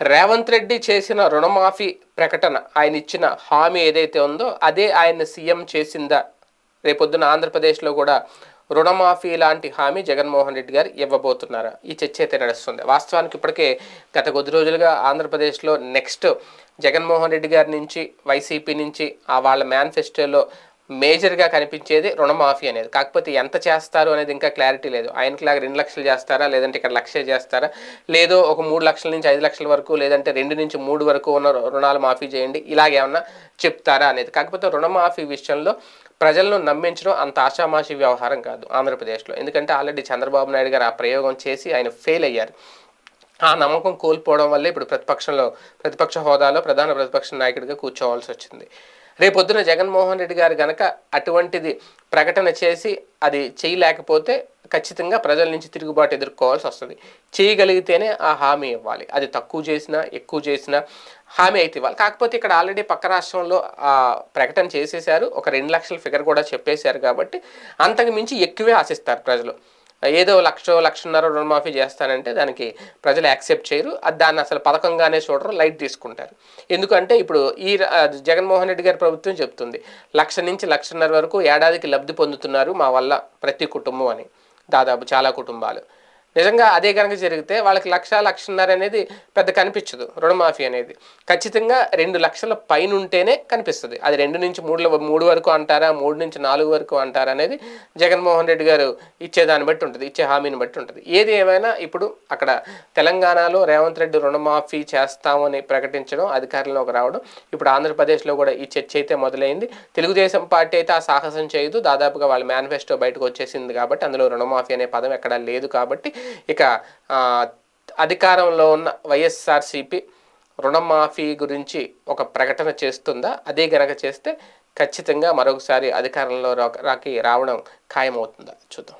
రేవంత్ రెడ్డి చేసిన రుణమాఫీ ప్రకటన ఆయన ఇచ్చిన హామీ ఏదైతే ఉందో అదే ఆయన సీఎం చేసిందా రేపొద్దున ఆంధ్రప్రదేశ్లో కూడా రుణమాఫీ లాంటి హామీ జగన్మోహన్ రెడ్డి గారు ఇవ్వబోతున్నారా. ఈ చర్చ అయితే నడుస్తుంది. వాస్తవానికి ఇప్పటికే గత కొద్ది రోజులుగా ఆంధ్రప్రదేశ్లో నెక్స్ట్ జగన్మోహన్ రెడ్డి గారి నుంచి వైసీపీ నుంచి ఆ వాళ్ళ మేనిఫెస్టోలో మేజర్గా కనిపించేది రుణమాఫీ అనేది. కాకపోతే ఎంత చేస్తారు అనేది ఇంకా క్లారిటీ లేదు. ఆయనకి లాగా రెండు లక్షలు చేస్తారా? లేదంటే ఇక్కడ లక్షే చేస్తారా? లేదో ఒక మూడు లక్షల నుంచి ఐదు లక్షల వరకు లేదంటే రెండు నుంచి మూడు వరకు ఉన్న రుణాలు మాఫీ చేయండి. ఇలాగేమన్నా చెప్తారా అనేది. కాకపోతే రుణమాఫీ విషయంలో ప్రజలను నమ్మించడం అంత ఆషామాషి వ్యవహారం కాదు ఆంధ్రప్రదేశ్లో. ఎందుకంటే ఆల్రెడీ చంద్రబాబు నాయుడు గారు ఆ ప్రయోగం చేసి ఆయన ఫెయిల్ అయ్యారు. ఆ నమ్మకం కోల్పోవడం వల్లే ఇప్పుడు ప్రతిపక్షంలో ప్రతిపక్ష హోదాలో ప్రధాన ప్రతిపక్ష నాయకుడిగా కూర్చోవాల్సి వచ్చింది. రేపొద్దున జగన్మోహన్ రెడ్డి గారు గనక అటువంటిది ప్రకటన చేసి అది చేయలేకపోతే ఖచ్చితంగా ప్రజల నుంచి తిరుగుబాటు ఎదుర్కోవాల్సి వస్తుంది. చేయగలిగితేనే ఆ హామీ ఇవ్వాలి. అది తక్కువ చేసినా ఎక్కువ చేసినా హామీ అయితే ఇవ్వాలి. కాకపోతే ఇక్కడ ఆల్రెడీ పక్క రాష్ట్రంలో ఆ ప్రకటన చేసేశారు. ఒక రెండు లక్షల ఫిగర్ కూడా చెప్పేశారు కాబట్టి అంతకు మించి ఎక్కువే ఆశిస్తారు ప్రజలు. ఏదో లక్ష లక్షన్నర రుణమాఫీ చేస్తానంటే దానికి ప్రజలు యాక్సెప్ట్ చేయరు. అది దాన్ని అసలు పథకంగానే చూడరు లైట్ తీసుకుంటారు. ఎందుకంటే ఇప్పుడు ఈ జగన్మోహన్ రెడ్డి గారి ప్రభుత్వం చెప్తుంది లక్ష నుంచి లక్షన్నర వరకు ఏడాదికి లబ్ధి పొందుతున్నారు మా వల్ల ప్రతి కుటుంబం అని. దాదాపు చాలా కుటుంబాలు. నిజంగా అదే కనుక జరిగితే వాళ్ళకి లక్ష లక్షన్నర అనేది పెద్ద కనిపించదు రుణమాఫీ అనేది. ఖచ్చితంగా రెండు లక్షల పైన ఉంటేనే కనిపిస్తుంది. అది రెండు నుంచి మూడు మూడు వరకు అంటారా మూడు నుంచి నాలుగు వరకు అంటారా అనేది జగన్మోహన్ రెడ్డి గారు ఇచ్చేదాన్ని బట్టి ఉంటుంది ఇచ్చే హామీని బట్టి ఉంటుంది. ఏది ఏమైనా ఇప్పుడు అక్కడ తెలంగాణలో రేవంత్ రెడ్డి రుణమాఫీ చేస్తామని ప్రకటించడం అధికారంలోకి రావడం ఇప్పుడు ఆంధ్రప్రదేశ్లో కూడా ఈ చర్చ అయితే మొదలైంది. తెలుగుదేశం పార్టీ అయితే ఆ సాహసం చేయదు. దాదాపుగా వాళ్ళ మేనిఫెస్టో బయటకు వచ్చేసింది కాబట్టి అందులో రుణమాఫీ అనే పదం ఎక్కడా లేదు కాబట్టి ఇక అధికారంలో ఉన్న వైఎస్ఆర్సీపీ రుణమాఫీ గురించి ఒక ప్రకటన చేస్తుందా? అదే గనక చేస్తే ఖచ్చితంగా మరొకసారి అధికారంలో రాకి రావడం ఖాయమవుతుందా? చూద్దాం.